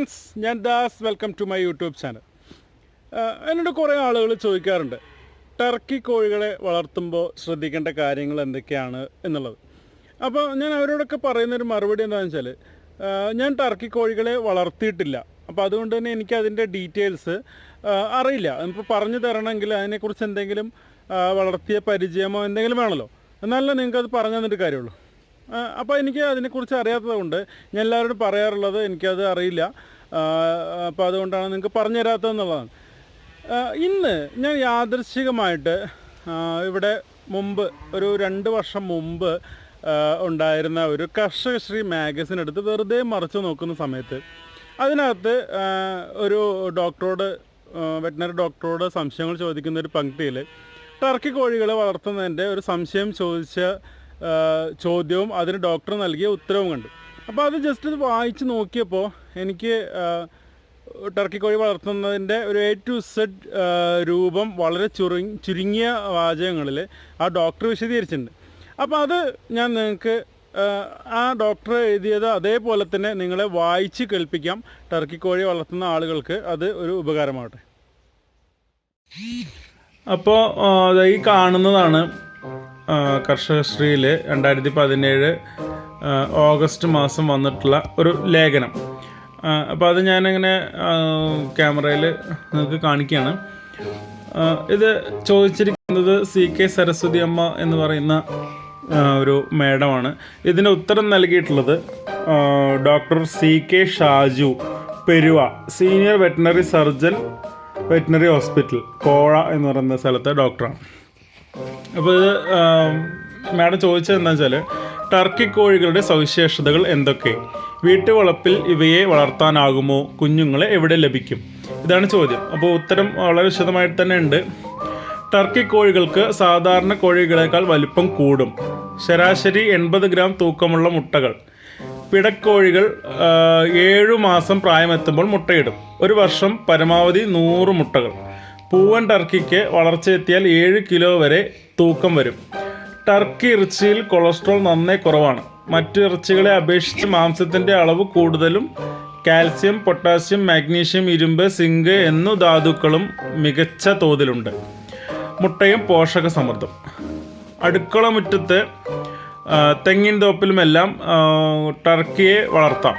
Friends ഞാൻ Das welcome to my YouTube channel. എന്നോട് കുറേ ആളുകൾ ചോദിക്കാറുണ്ട് ടർക്കി കോഴികളെ വളർത്തുമ്പോൾ ശ്രദ്ധിക്കേണ്ട കാര്യങ്ങൾ എന്തൊക്കെയാണ് എന്നുള്ളത്? അപ്പോൾ ഞാൻ അവരോടൊക്കെ പറയുന്നൊരു മറുപടി എന്താണെന്ന് വെച്ചാൽ ഞാൻ ടർക്കി കോഴികളെ വളർത്തിയിട്ടില്ല. അപ്പോൾ അതുകൊണ്ട് തന്നെ എനിക്ക് അതിന്റെ ഡീറ്റെയിൽസ് അറിയില്ല. ഇപ്പോൾ പറഞ്ഞു തരണമെങ്കിൽ അതിനെക്കുറിച്ച് എന്തെങ്കിലും വളർത്തിയ പരിചയമോ എന്തെങ്കിലും വേണമല്ലോ. എന്നാലല്ല നിങ്ങൾക്കത് പറഞ്ഞു തന്നിട്ട് കാര്യമുള്ളൂ. അപ്പോൾ എനിക്ക് അതിനെക്കുറിച്ച് അറിയാത്തതുകൊണ്ട് ഞാൻ എല്ലാവരോടും പറയാറുള്ളത് എനിക്കത് അറിയില്ല. അപ്പോൾ അതുകൊണ്ടാണ് നിങ്ങൾക്ക് പറഞ്ഞു തരാത്തതെന്നുള്ളതാണ് ഇന്ന് ഞാൻ യാദൃശികമായിട്ട് ഇവിടെ മുമ്പ് ഒരു രണ്ട് വർഷം മുമ്പ് ഉണ്ടായിരുന്ന ഒരു കർഷകശ്രീ മാഗസിൻ എടുത്ത് വെറുതെ മറിച്ചു നോക്കുന്ന സമയത്ത് അതിനകത്ത് ഒരു ഡോക്ടറോട് വെറ്റിനറി ഡോക്ടറോട് സംശയങ്ങൾ ചോദിക്കുന്ന ഒരു പങ്ക്തിയിൽ ടർക്കി കോഴികളെ വളർത്തുന്നതിന്റെ ഒരു സംശയം ചോദിച്ച ചോദ്യവും അതിന് ഡോക്ടർ നൽകിയ ഉത്തരവും കണ്ടു. അപ്പോൾ അത് ജസ്റ്റ് ഇത് വായിച്ച് നോക്കിയപ്പോൾ എനിക്ക് ടർക്കി കോഴി വളർത്തുന്നതിന്റെ ഒരു എ ടു സെഡ് രൂപം വളരെ ചുരുങ്ങി ചുരുങ്ങിയ വാചകങ്ങളിൽ ആ ഡോക്ടർ വിശദീകരിച്ചിട്ടുണ്ട്. അപ്പോൾ അത് ഞാൻ നിങ്ങൾക്ക് ആ, ഡോക്ടർ എഴുതിയത് അതേപോലെ തന്നെ നിങ്ങളെ വായിച്ച് കേൾപ്പിക്കാം. ടർക്കി കോഴി വളർത്തുന്ന ആളുകൾക്ക് അത് ഒരു ഉപകാരമാവട്ടെ. അപ്പോൾ ഈ കാണുന്നതാണ് കർഷകശ്രീയിൽ രണ്ടായിരത്തി പതിനേഴ് ഓഗസ്റ്റ് മാസം വന്നിട്ടുള്ള ഒരു ലേഖനം. അപ്പോൾ അത് ഞാനങ്ങനെ ക്യാമറയിൽ നിങ്ങൾക്ക് കാണിക്കുകയാണ് ഇത് ചോദിച്ചിരിക്കുന്നത് സി കെ സരസ്വതി അമ്മ എന്ന് പറയുന്ന ഒരു മേഡമാണ്. ഇതിന് ഉത്തരം നൽകിയിട്ടുള്ളത് doctor C K Shaju Peruva senior veterinary surgeon veterinary hospital Kozha എന്ന് പറയുന്ന സ്ഥലത്തെ ഡോക്ടറാണ്. അപ്പോൾ ഇത് മാഡം ചോദിച്ചത് എന്താ വെച്ചാൽ ടർക്കി കോഴികളുടെ സവിശേഷതകൾ എന്തൊക്കെ? വീട്ടുവളപ്പിൽ ഇവയെ വളർത്താനാകുമോ? കുഞ്ഞുങ്ങളെ എവിടെ ലഭിക്കും? ഇതാണ് ചോദ്യം. അപ്പോൾ ഉത്തരം വളരെ വിശദമായിട്ട് തന്നെ ഉണ്ട്. ടർക്കി കോഴികൾക്ക് സാധാരണ കോഴികളേക്കാൾ വലിപ്പം കൂടും. ശരാശരി എൺപത് ഗ്രാം തൂക്കമുള്ള മുട്ടകൾ. പിടക്കോഴികൾ ഏഴു മാസം പ്രായമെത്തുമ്പോൾ മുട്ടയിടും. ഒരു വർഷം പരമാവധി നൂറ് മുട്ടകൾ. പൂവൻ ടർക്കിക്ക് വളർച്ചയെത്തിയാൽ ഏഴ് കിലോ വരെ തൂക്കം വരും. ടർക്കി ഇറച്ചിയിൽ കൊളസ്ട്രോൾ നന്നേ കുറവാണ്. മറ്റു ഇറച്ചികളെ അപേക്ഷിച്ച് മാംസത്തിന്റെ അളവ് കൂടുതലും കാൽസ്യം പൊട്ടാസ്യം മാഗ്നീഷ്യം ഇരുമ്പ് സിങ്ക് എന്നു ധാതുക്കളും മികച്ച തോതിലുണ്ട്. മുട്ടയും പോഷക സമൃദ്ധം അടുക്കള മുറ്റത്ത് തെങ്ങിൻ തോപ്പിലുമെല്ലാം ടർക്കിയെ വളർത്താം.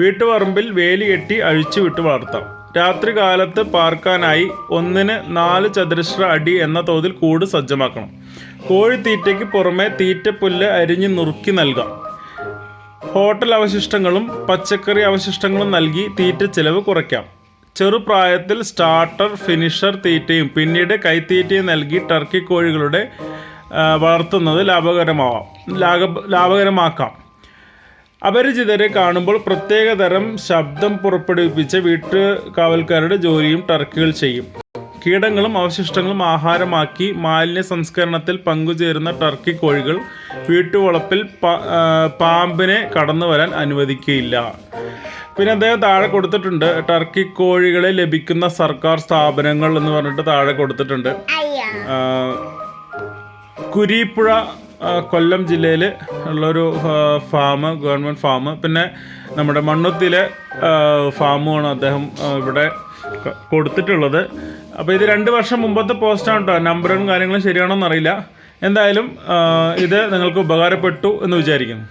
വീട്ടുപറമ്പിൽ വേലി കെട്ടി അഴിച്ചു വിട്ട് വളർത്താം. രാത്രി കാലത്ത് പാർക്കാനായി ഒന്നിന് നാല് ചതുരശ്ര അടി എന്ന തോതിൽ കൂട് സജ്ജമാക്കണം. കോഴിത്തീറ്റയ്ക്ക് പുറമെ തീറ്റപ്പുല്ല് അരിഞ്ഞ് നുറുക്കി നൽകാം. ഹോട്ടൽ അവശിഷ്ടങ്ങളും പച്ചക്കറി അവശിഷ്ടങ്ങളും നൽകി തീറ്റ ചെലവ് കുറയ്ക്കാം. ചെറുപ്രായത്തിൽ സ്റ്റാർട്ടർ ഫിനിഷർ തീറ്റയും പിന്നീട് കൈത്തീറ്റയും നൽകി ടർക്കി കോഴികളുടെ വളർത്തുന്നത് ലാഭകരമാവാം. ലാഭ ലാഭകരമാക്കാം. അപരിചിതരെ കാണുമ്പോൾ പ്രത്യേകതരം ശബ്ദം പുറപ്പെടുവിപ്പിച്ച് വീട്ടുകാവൽക്കാരുടെ ജോലിയും ടർക്കികൾ ചെയ്യും. കീടങ്ങളും അവശിഷ്ടങ്ങളും ആഹാരമാക്കി മാലിന്യ സംസ്കരണത്തിൽ പങ്കുചേരുന്ന ടർക്കി കോഴികൾ വീട്ടുവളപ്പിൽ പാമ്പിനെ കടന്നു വരാൻ അനുവദിക്കുകയില്ല പിന്നെ അദ്ദേഹം താഴെ കൊടുത്തിട്ടുണ്ട് ടർക്കി കോഴികളെ ലഭിക്കുന്ന സർക്കാർ സ്ഥാപനങ്ങൾ എന്ന് പറഞ്ഞിട്ട് താഴെ കൊടുത്തിട്ടുണ്ട്. കുരീപ്പുഴ കൊല്ലം ജില്ലയിൽ ഉള്ളൊരു ഫാം ഗവൺമെന്റ് ഫാം പിന്നെ നമ്മുടെ മണ്ണുത്തിലെ ഫാമുമാണ് അദ്ദേഹം ഇവിടെ കൊടുത്തിട്ടുള്ളത്. അപ്പോൾ ഇത് രണ്ട് വർഷം മുമ്പത്തെ പോസ്റ്റാണ് കേട്ടോ നമ്പറും കാര്യങ്ങളും ശരിയാണോ എന്നറിയില്ല എന്തായാലും ഇത് നിങ്ങൾക്ക് ഉപകാരപ്പെട്ടു എന്ന് വിചാരിക്കുന്നു.